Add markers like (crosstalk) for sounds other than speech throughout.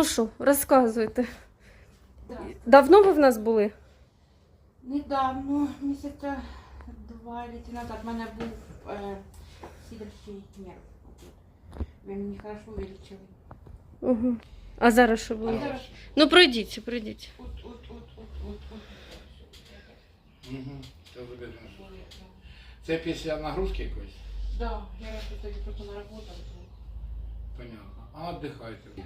Ну що, розказуйте. Давно ви в нас були? Недавно, місяця два літи назад, в мене був е, сідерчий нерв. Ви мені хорошо вилічили. Угу. А зараз що А було? зараз Ну пройдіть, пройдіть. от, от, от, от, от, от. Угу. Це. Це після нагрузки якоїсь? Да, я раз тоді просто на роботу. Понятно. А віддихайте.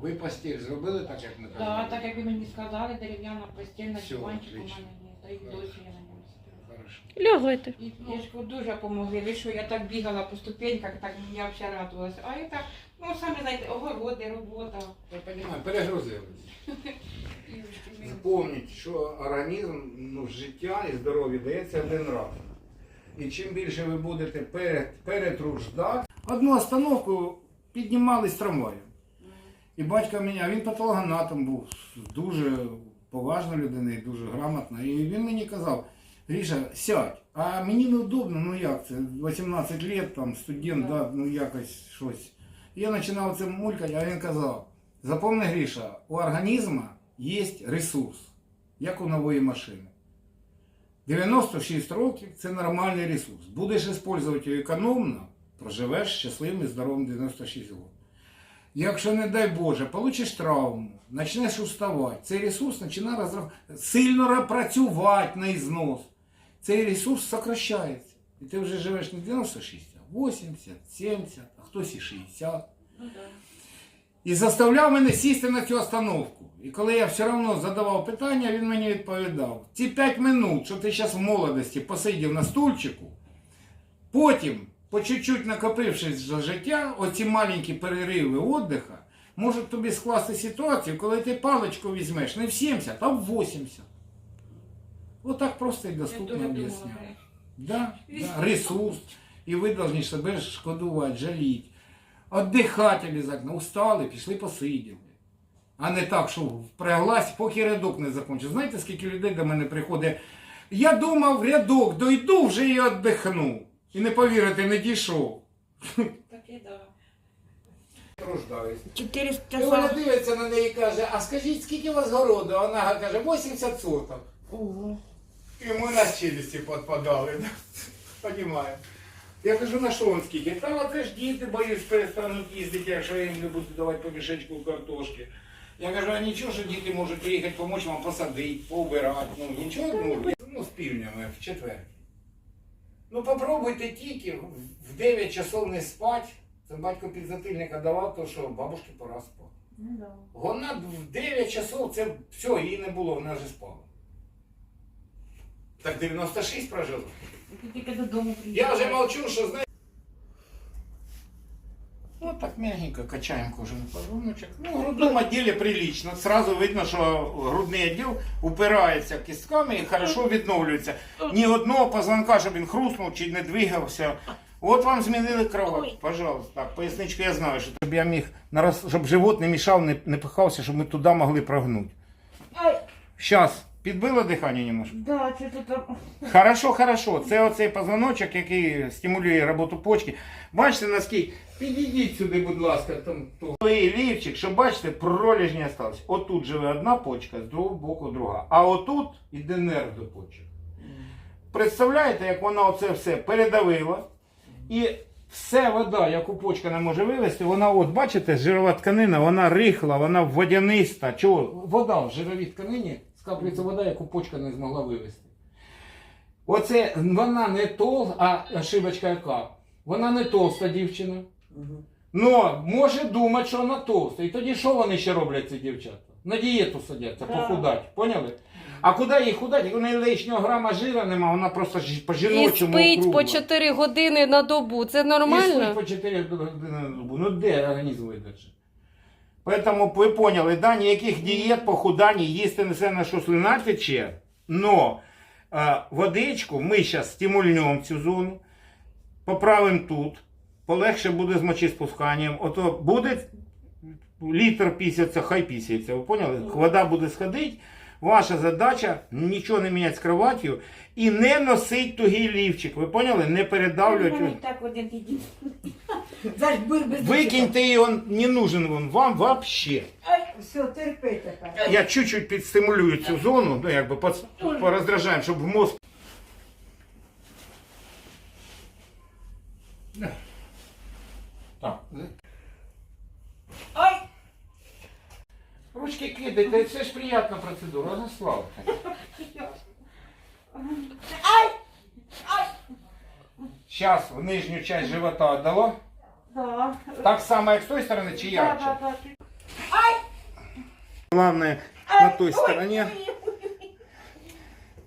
Ви постіль зробили так, як ми казали? так так як ви мені сказали, дерев'яна постіль на Всё, диванчик у отлично. мене є. Та й досі я на ньому сплю. Хорошо. Лягайте. І Єшко дуже допомогли. Ви що, я так бігала по ступеньках, так я взагалі радувалася. А я так, ну самі знаєте, огороди, робота. Я розумію, перегрузились. (laughs) І- і- Запомніть, що організм, ну, життя і здоров'я дається один раз. І чим більше ви будете перед, перетруждати, одну остановку піднімали з трамваю. І батько мене, а він патологоанатом був, дуже поважна людина і дуже грамотна. І він мені казав, Гріша, сядь, а мені неудобно, ну як це, 18 років, там, студент, Да. да, ну якось щось. І я починав це мулькати, а він казав, запомни, Гріша, у організму є ресурс, як у нової машини. 96 років це нормальний ресурс. Будеш використовувати його економно, проживеш щасливим і здоровим 96 років. Якщо, не дай Боже, получиш травму, почнеш уставати, цей ресурс починає розрав... сильно працювати на ізнос. Цей ресурс сокращається. І ти вже живеш не 96, а 80, 70, а хтось і 60. Ну, да. І заставляв мене сісти на цю остановку. І коли я все одно задавав питання, він мені відповідав: ці 5 минут, що ти зараз в молодості посидів на стульчику, потім, по чуть-чуть накопившись за життя, оці маленькі перериви віддиха, можуть тобі скласти ситуацію, коли ти паличку візьмеш не в 70, а в 80. Отак просто і доступно об'ясняю. Да, да, ресурс. І ви повинні себе шкодувати, жаліти. Отдихати обов'язково. Устали, пішли посиділи. А не так, що впряглась, поки рядок не закінчив. Знаєте, скільки людей до мене приходить? Я думав, рядок дойду вже і віддихну. І не повірите, не дійшов. Таке, да. Труждаюсь. Чотири І вона дивиться на неї і каже, а скажіть, скільки у вас городу? А Вона каже, 80 соток. Ого. І ми на челюсті підпадали. Понімаю. Я кажу, на що вам скільки? Та оце ж діти, боюсь, перестануть їздити, якщо я їм не буду давати по мішечку картошки. Я кажу, а нічого, що діти можуть приїхати допомогти вам посадити, поубирати. Ну нічого, ну, ну з півнями в четвер. Ну попробуйте тільки в 9 часов не спати. Це батько підзатильника давав, то що бабушки пора спати. Ну, да. Вона в 9 часов це все, її не було, вона вже спала. Так 96 прожила. Ти тільки додому Я вже молчу, що знаєш. Ну так мягенько качаємо кожен позвоночок. Ну, в грудному відділі прилично. Сразу видно, що грудний відділ упирається кістками і хорошо відновлюється. Ні одного позвонка, щоб він хруснув чи не двигався. От вам змінили кровать. Пожалуйста. Так, поясничку я знаю, що щоб я міг щоб живот не мішав, не, не пихався, щоб ми туди могли прогнути. Щас, підбило дихання немножко? да, ти там. Хорошо, хорошо. Це оцей позвоночок, який стимулює роботу почки. Бачите, наскільки? Підійдіть сюди, будь ласка, там. Той лівчик, що бачите, пролежні осталось. Отут живе одна почка, з другого боку друга. А отут іде нерв до почок. Представляєте, як вона оце все передавила. І все вода, яку почка не може вивести, вона, от бачите, жирова тканина, вона рихла, вона водяниста. Чого? Вода в жировій тканині скаплюється вода, яку почка не змогла вивести. Оце вона не тол, а ошибочка яка? Вона не толста дівчина. Но може думати, що вона толста. І тоді що вони ще роблять, ці дівчата? На дієту садяться, Да. похудать. Поняли? А куди їй худать? Як у неї лишнього грама жира нема, вона просто ж по І жіночому спить по 4 години на добу. Це І спить нормально? по 4 години на добу. Ну де організм видержить? Поэтому ви поняли, да, ніяких дієт, похудань, їсти не все на що слина тече. Но э, водичку ми зараз стимульнемо цю зону, поправимо тут, полегше буде з мочеспусканням. Ото буде літр пісяться, хай пісяться. Ви поняли? Вода буде сходити. Ваша задача нічого не міняти з кроваттю і не носить тугий лівчик. Ви поняли? Не передавлювати. Ну, Так один єдиний. (laughs) Заж без Викиньте його, не нужен він вам вообще. Все, терпи тепер. Я чуть-чуть підстимулюю цю зону, ну якби под- пороздражаємо, щоб в мозг. Так. Ай! Ручки кидайте, це ж приємна процедура, розслабте. Ай! Ай! Зараз в нижню часть живота віддало. Да. Так само, як з тої сторони, чи Да, ярче? да, да. Главное, на той стороне.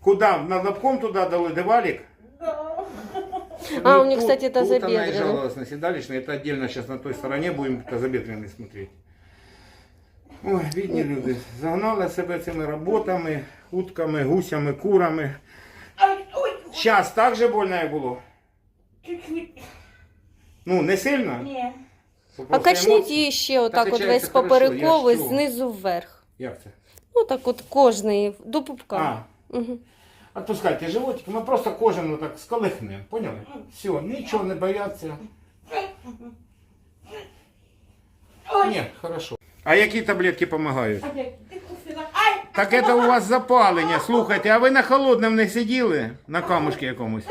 Куда? На лобком туда дали, де валик? А, Ну, у них, тут- кстати, Тут она и тазобедренный. жаловалась на седалищный. Это отдельно сейчас на той стороне будем тазобедренный смотреть. Ой, бідні люди. Загнали себе цими роботами, утками, гусями, курами. Сейчас так же больно як було? чуть-чуть. Ну, не сильно? Ні. А качніть її ще отак от качається весь хорошо, я ж поперековий, чув. знизу вверх. Як це? Ну так от кожний до пупка. А, Угу. отпускайте животик, ми просто кожен так сколихнемо, поняли? Все, нічого не бояться. Ні, хорошо. А які таблетки допомагають? А! Так это у вас запалення. Слухайте, а ви на холодному не сиділи? На камушці якомусь?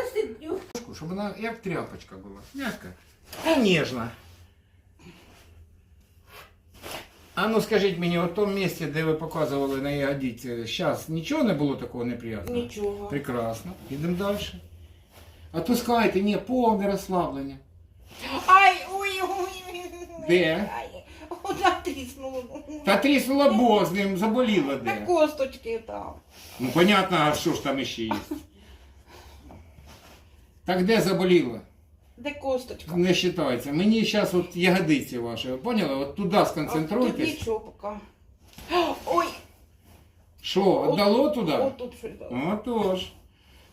Щоб вона як тряпочка була. Мягка. І ніжна. А ну скажіть мені, у тому місці, де ви показували на ягодиці, зараз нічого не було такого неприятного? Нічого. Прекрасно. Ідемо далі. Отпускайте, ні, повне розслаблення. Ай, ой, ой. Де? Та тріснула бог з ним, заболіла Та де. косточки там. Ну понятно, а що ж там іще є? Так де заболіло? Де косточка? Не вважається. Мені зараз от ягодиці ваші, ви поняли? От туди А Тут сконцентруйтесь. нічого поки. (gasps) Ой, Що, віддало туди? отут щось дало. Отож.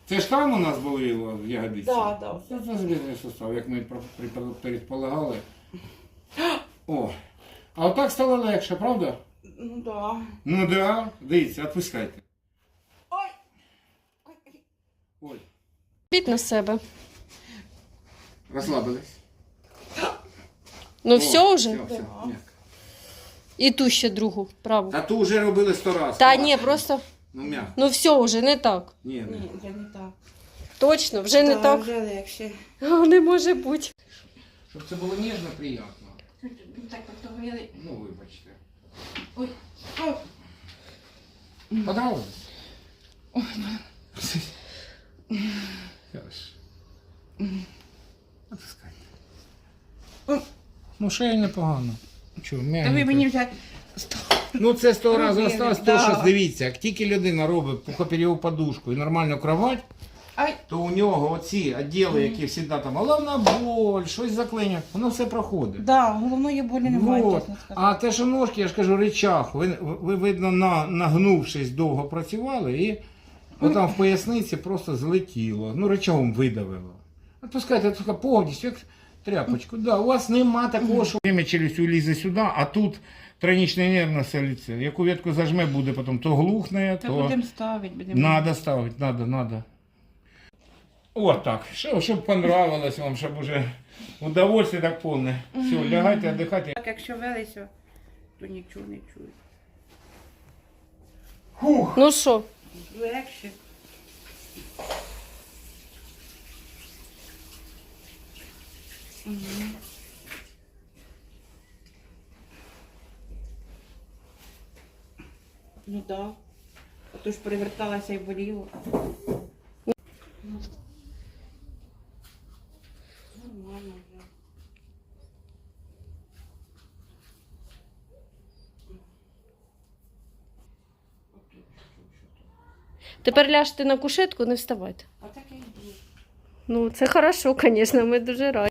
Це ж там у нас боліло в ягодиці? Да, да. Це тазобедрний сустав, як ми про- при- предполагали. (gasps) О. А отак стало легше, правда? Ну да. Ну да. Дивіться, відпускайте. Ой. Ой. Піть на себе. Розслабились. Ну О, все вже? Все, все. Да. м'яко. І ту ще другу, праву. А ту вже робили сто разів. Та ні, просто. Ну м'яко. Ну все вже не так. Ні, ні. Ні, вже не так. Точно, вже не так. Вже легше. (laughs) А, не може бути. Щоб це було ніжно, приємно. Так, поговорили. Ну, вибачте. Ой. Ой. Понравилось? Хорошо. Отпускайте. Ну, шея непогано. Чого, Та ви м'ягенько. мені вже Ну, це сто разів Робили, осталось, да. що дивіться, як тільки людина робить пухопереву подушку і нормальну кровать, Ай. то у нього оці відділи, які завжди там головна боль, щось заклинять, воно все проходить. Да, головної болі немає, Вот. чесно сказати. А те, що ножки, я ж кажу, речах, ви, ви видно, на, нагнувшись, довго працювали і отам в поясниці просто злетіло. Ну, речагом видавило. Отпускайте, отпускайте повністю, як тряпочку. Да, у вас нема такого, що время челюстю лізе сюди, а тут тройнічний нерв на селіці. Яку ветку зажме, буде потім то глухне, Та то... будемо ставити, будемо. Надо ставить, надо, надо. Вот так. Щоб, щоб понравилось вам, щоб уже удовольствие так повне. Все, лягайте, отдыхайте. Так, якщо велися, то нічого не чую. Фух. Ну що? Легше. Ну так. Да. А то ж переверталася і боліло. Нормально вже. Тепер ляжте на кушетку, не вставайте. А так і йду. Ну, це хорошо, звісно, ми дуже раді.